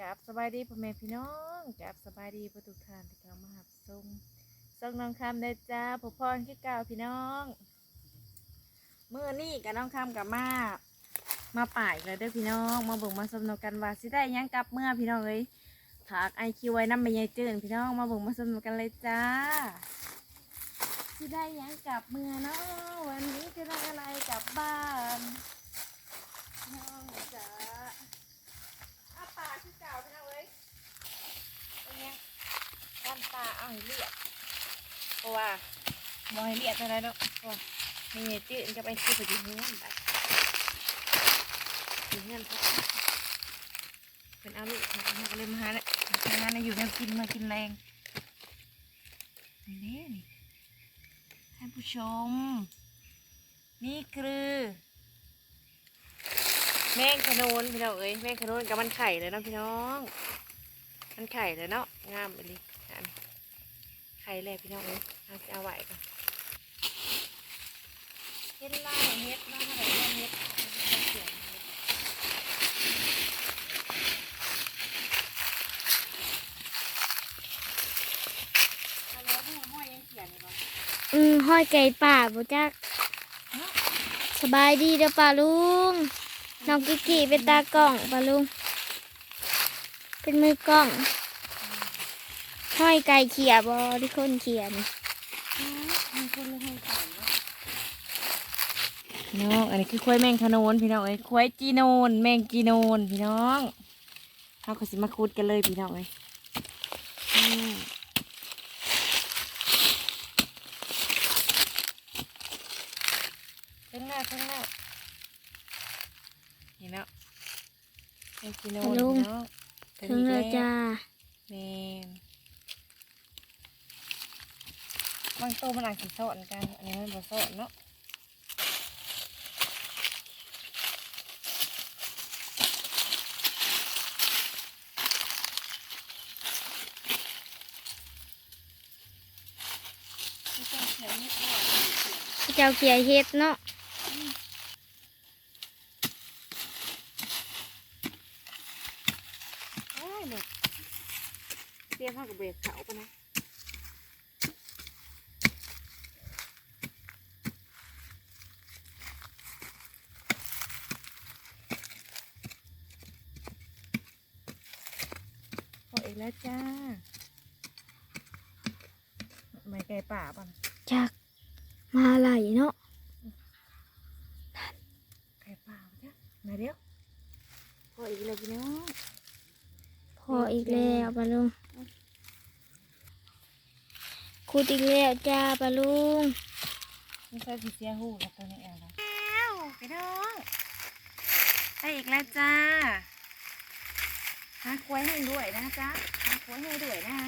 กับสบายดีพ่อแม่พี่น้องกับสบายดีประตูทานที่เขามาหับซุ่มส่งน้องคำได้จ้าพ่อพรคือเก่าพี่น้องเมื่อนี่กับน้องคำกับมามาป่ายเลยเด้อพี่น้องมาเบิ่งมาสนุกกันว่าสิได้ยังกลับเมื่อพี่น้องเอ้ยถากไอคิวไว้น้ำไม่ยายจือนพี่น้องมาเบิ่งมาสนุกกันเลยจ้าสิได้ยังกลับเมื่อเนาะวันนี้จะได้อะไรกลับบ้านน้องจ้า ปลาคือเก่าพี่น้องเอ้ยเป็นไงก้อนปลาเอาให้เรียบเพราะว่าบอให้เรียบเท่าไรดอกเพราะว่าให้เงี้ยจืดจะไปซื้อไปกินเงินไปกินเงินเพราะเป็นเอาลูกเขาก็เลยมาหาเนี่ยทำงานในอยู่แนวกินมากินแรงนี่นี่นี่ท่านผู้ชม นี่คือ แม่งขนุนพี่น้องเอ้ยแม่งขนุนกับมันไข่เลยเนาะพี่น้อง มันไข่เลยเนาะงามไปเลยอันไข่เลยพี่น้องเอ้ยเอาสิเอาไหวก่อนเฮ็ดไล่เฮ็ดมาเท่าไหร่เฮ็ดเฮ็ดเขียนเฮ็ดเอาแล้วพี่ห้อยยังเขียนอยู่บ่อืมห้อยไก่ป่าบ่จัก สบายดีเด้อป่าลุง น้องกิกกี้เป็นตากล้องปะลุง เป็นมือกล้อง ห้อยไก่เขียบ่ที่คนเขียนมีคนเนาะพี่น้อง อันนี้คือควายแมงขนนพี่น้องเอ้ยควายจีโนน แมงจีโนนพี่น้องเขาก็สิมาคูดกันเลยพี่น้องเอ้ยอืมข้างหน้าข้างหน้าเห็นแล้ว แมงจีโนนฮัลโหลพี่น้องถึงแล้วจ้าแมนบางตัวมันอาจจะสอนกัน อันนี้มันบ่สอนเนาะเจ้าเขียเฮ็ดเนาะ โอ้ย หมดเตรียมผ้ากับเบรกเขาปะนะพออีกแล้วจ้า ไม่ไกลป่าป่ะนะจักมาไหลเนาะไกลป่าปะจ้ะมาเดี๋ยวพออีกแล้วพี่น้องพ ออีกแล้วป่าลุงขุดอีกแล้วจ้าป่าลุงไม่ใช่ผีเสียหูกับตัวนี้เองนะอ้าวพี่น้องไปอีกแล้วจ้าหาควายให้ด้วยนะจ๊ะหาควายให้ด้วยนะ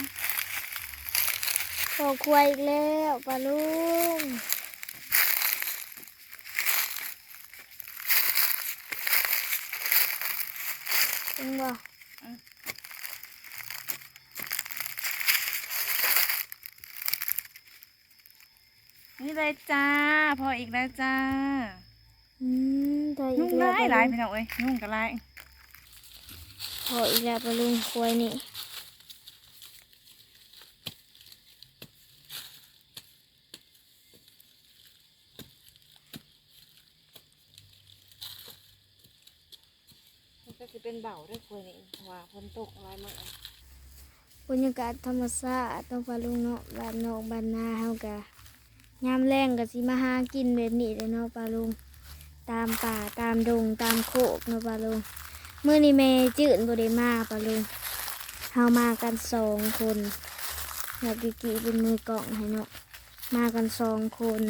พอควายอีกแล้วป่าลุงจริงบ่ นี่เลยจ้า พออีกแล้วจ้าอืมพออีนุ่กงแล้ไล่วหลายปะพี่น้องเอ้ยนุ่งกับไล่พออีกแล้วปะลุงควายนี่มันก็จะเป็นเบาด้วยควายนี่เพราะว่าฝนตกอะไรมากบรรยากาศธรรมชาติต้องปะลุงเนาะบ้านนอกบ้านนาเฮากะ ยามแรงก็สิมาหากินแบบนี้เลยเนาะปะลุง ตามป่าตามดงตามโคกเนาะปะลุงมื้อนี้แม่จืดบ่ได้มาปะลุงเฮามากันสองคนแล้วกิกิเป็นมือกล่องให้เนาะมากันสองคน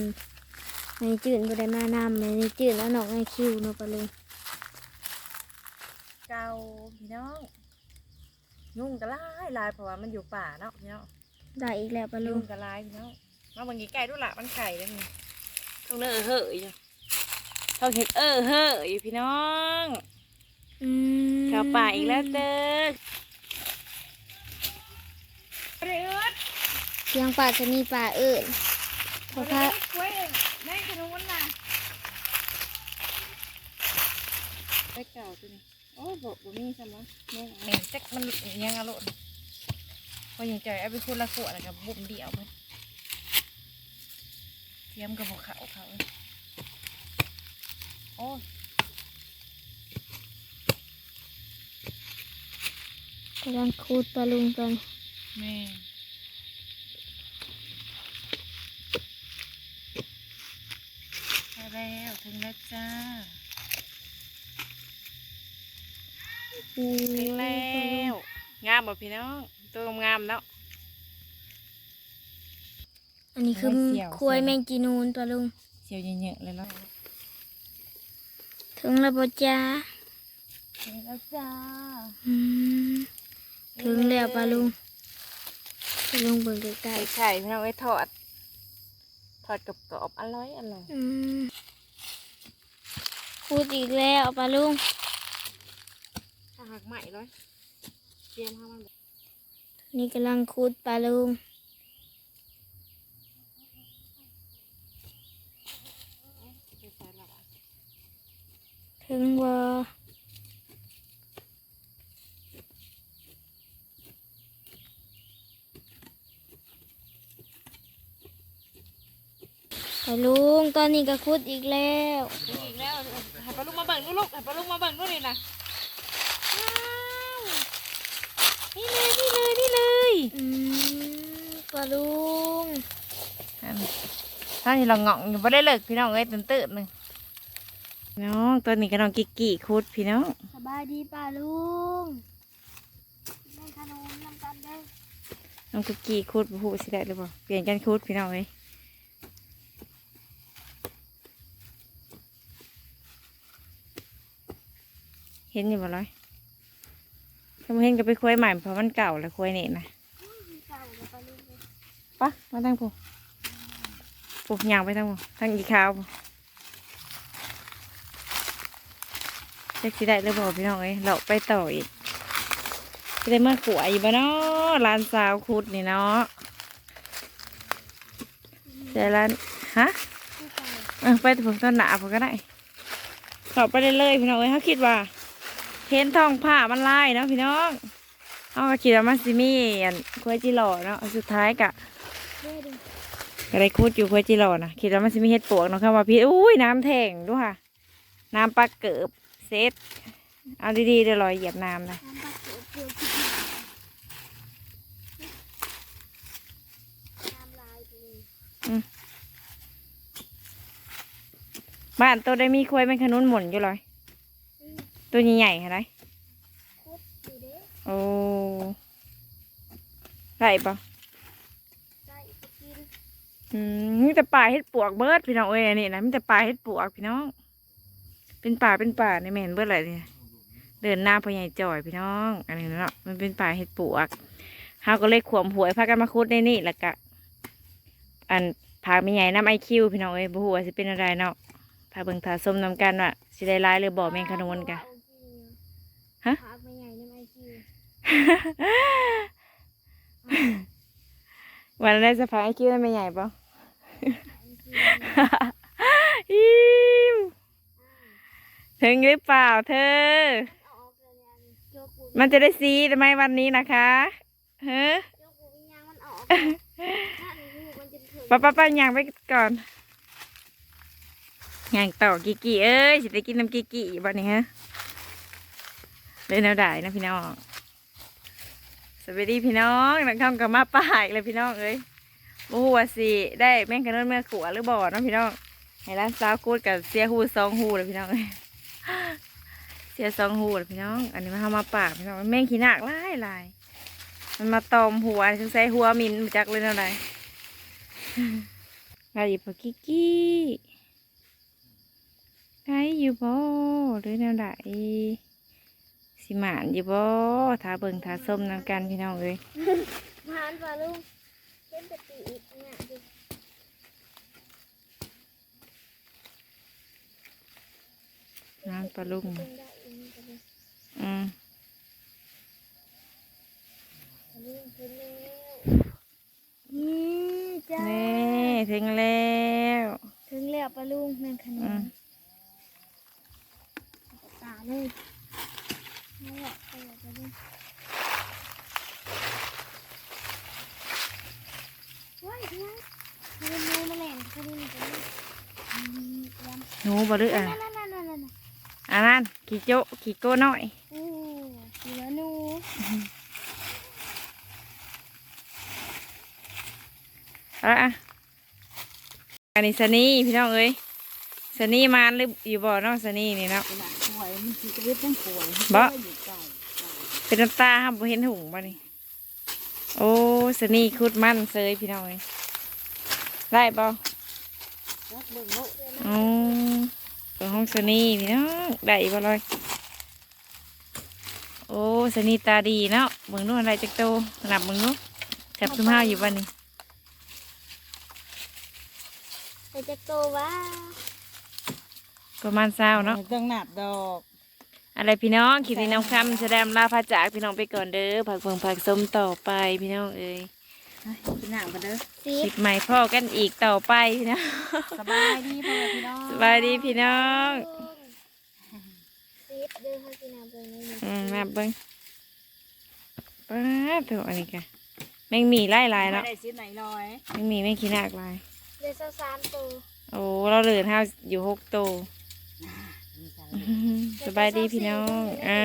แม่จืดบ่ได้มานำแม่จืดแล้วน้องไอคิวเนาะปะลุงเก่าพี่น้องนุ่งกับไล่ลายเพราะว่ามันอยู่ป่าเนาะพี่น้องได้อีกแล้วปะลุนุ่งงกับไล่พี่น้อง มาบางทีไก่ด้วยละมันไก่แล้วนี่ต้องเนอเห่ออยู่ต้องเห็ดเออเห่ออยู่พี่น้องอืมเข้าป่าอีกแล้วเด้อเรืดเสียงป่าจะมีป่าเอื่นพอพระกล้วยแม่ขนุนน่ะไปเก่าตัวนี้โอ้บ่บ่มีซั่นบ่แม่งเห็นจักมันยังอะโลดพอยังใจเอาไปคนละขวดแล้วก็บุ่มเดียวมันเทียมกับพวกเขาเขาเอ้ยโอ้ยกำลังคูดปลาลุงกันแม่ไปแล้วถึงแล้วจ้าอู้ถึงแล้ว งามบ่พี่น้อง ตัวงามๆเนาะ อันนี้คือไม่เสี่ยว ควยแมงจีนูนปลาลุง เสียวเยอะๆเลยเนาะถึงแล้วบ่จ้าถึงแล้วจ้าอืมถึงแล้วปลาลุงปลาลุงเบิ่งใกล้ไก่ไข่พี่น้องไว้ทอด ทอดกับกรอบๆอร่อยอร่อยๆอืมคูดอีกแล้วปลาลุง ถ้าหักใหม่เลยเตรียมให้มันนี่กำลังคูดปลาลุง ใส่ละ ถึงบ่ปลาลุงตอนนี้ก็คูดอีกแล้วอีกแล้วให้ปลาลูกมาเบิ่งดูลูกให้ปลาลูกมาเบิ่งดูนี่นะว้าวนี่เลยนี่เลยนี่เลยอืมปลาลุงท่านที่เราเงาะอยู่ไม่ได้เลิกพี่น้องเอ้ยตื่นตื่นๆหนึ่ง น้องตัวนี้ก็น้องกิกกี้คุดพี่น้องสบายดีปลาลุงแม่ขนมน้ำกันเด้อน้องกิกกี้คุดผู้สิได้หรือเปล่าเปลี่ยนกันคุดพี่น้องเอ้ยเห็นอยู่บ่ร้อยถ้าไม่เห็นก็ไปคุยใหม่เพราะมันเก่าแล้วคุยนี่นะเก่าแล้วปลาลุงปะมาตั้งปูปูยางไปตั้งปูตั้งอีกข้าวปู จะสิได้หรือเปล่าพี่น้องเอ้ยเราไปต่ออีกจะได้มาขวอีกบ่เนาะร้านสาวคุดนี่เนาะเดี๋ยวร้านฮะเออไปถึงต้นหนาผมก็ได้เขาไปได้เลยๆพี่น้องเอ้ยเขาคิดว่า เห็นทองผ้ามันลายเนาะพี่น้องเขาก็คิดว่ามันสิมีอันควยจิหล่อเนาะสุดท้ายกะเด้อดิก็ได้คูดอยู่ควยจิหล่อนะคิดว่ามันสิมีเห็ดปวกเนาะค่ะว่าพี่อุ้ยน้ำแทงด้วยค่ะ น้ำปลาเกิบ เซตเอาดีๆเดี๋ยวลอยเหยียบน้ำนะน้ำปลาเกือบเกือบน้ำลายดีบ้านตัวได้มีควยเป็นขนุนหมุนอยู่เลยตัวใหญ่ๆค่ะไรคุดดีเด้อโอ้ไรปะใส่ไปกินอืมมีแต่ป่าเห็ดปวกเบิดพี่น้องเอ้ยอันนี้นะมีแต่ป่าเห็ดปวกพี่น้อง เป็นป่าเป็นป่าในแม่นเบิดอะไรเนี่ยเดินหน้าพ่อใหญ่จ่อยพี่น้องอันนี้เนาะมันเป็นป่าเห็ดปวกเฮาก็เลยขวมหวยพากันมาคุดในนี่แล้วก็อันพาไม่ใหญ่น้ำไอคิวพี่น้องเอ้ยบ่ฮู้ว่าสิเป็นอะไรเนาะพาเบิ่งทาส้มน้ำกันว่าสิได้ร้ายหรือบ่แม่งขนวนกะฮะพาไปใหญ่น้ำไอคิววันนั้นได้สะพายไอคิวได้ไม่ใหญ่ปะ อิว ถึงหรือเปล่าเธอออกเลยเนี่ยโยกูมันจะได้ซีทำไมวันนี้นะคะเฮ้โยกูวิญญาณมันออกนั่นลูกมันจะถึงป้าป้าป้าย่างไปก่อนย่างต่อกิกิเอ้ยสิได้กินน้ำกิกิบ้านี้ฮะเลยแนวได้นะพี่น้องสวัสดีพี่น้องนักคำกับมาป่าอีกเลยพี่น้องเอ้ยโอ้โหว่าสิได้แม่งกระโดดเมื่อขวหรือบ่อเนาะพี่น้องให้ร้านสาวกูดกับเสียหูสองหูเลยพี่น้องเอ้ยเสียสองหูเลยพี่น้อง อันนี้มาทำมาปากพี่น้องแม่งขี้หนักหลายหลายมันมาตอมหัวสงสัยหัวมินมาจากเลยอะไรเราอยู่ปะกิกกี้ได้อยู่บ่หรือแนวใดสิหมานอยู่บ่ทาเบิ่งทาส้มนำกันพี่น้องเอ้ยผ่านป่ะลุงเล่นแต่ปีอีกเนี่ยดิน้ำปลาลุง อืมนี่จ้านี่ถึงแล้วถึงแล้วปลาลุงแมงขนุตาเลยนี่แหละปลาลุงว้ายนี่ยนูนูมาแหลงขนุนกันนูบ่ลืออะอันนั้นขี่โจ๊ขี่โก้น่อย อาละอะอันนี้สนีพี่น้องเอ้ยสนีมานหรืออยู่บ่อน้องสนีนี่เนาะขนาดป่วยมันชีวิตยังป่วยบ่อยู่ไกลเป็นน้ำตาครับบ่เห็นหุงบ่นี่โอ้สนีคุดมันเซยพี่น้องเอ้ยได้บ่รักเบิ่งโลกอ๋อเป็นห้องสนีพี่น้องได้บ่เลยโอ้สนีตาดีเนาะเบิ่งนู่นอะไรจักโตนับเบิ่งนู่นจับซุมห้าอยู่บ่นี่ ไปจะโตว่า ประมาณเศร้าเนาะ ไม่ต้องหนับดอก อะไรพี่น้องคลิปนี้น้องคำแสดงลาพาจากพี่น้องไปก่อนเด้อผักเพิงผักส้มต่อไปพี่น้องเอ้ยกินหนังกันเด้อซีคลิปใหม่พ่อกันอีกต่อไปพี่น้องสบายดีพ่อแม่พี่น้องสบายดีพี่น้องซีดเดินเข้ากินน้ำเลยนี่อืมมาเบิ้งป้าดเถอะอันนี้กะแมงหมีไล่ลายไม่เนาะได้ชิ้นไหนน้อย แมงหมีแมงขี้นากลาย เดินเศร้าสามตัวโอ้เราเหลือเท่าอยู่หกโตวอื้อหือสบายดีพี่น้องอ่า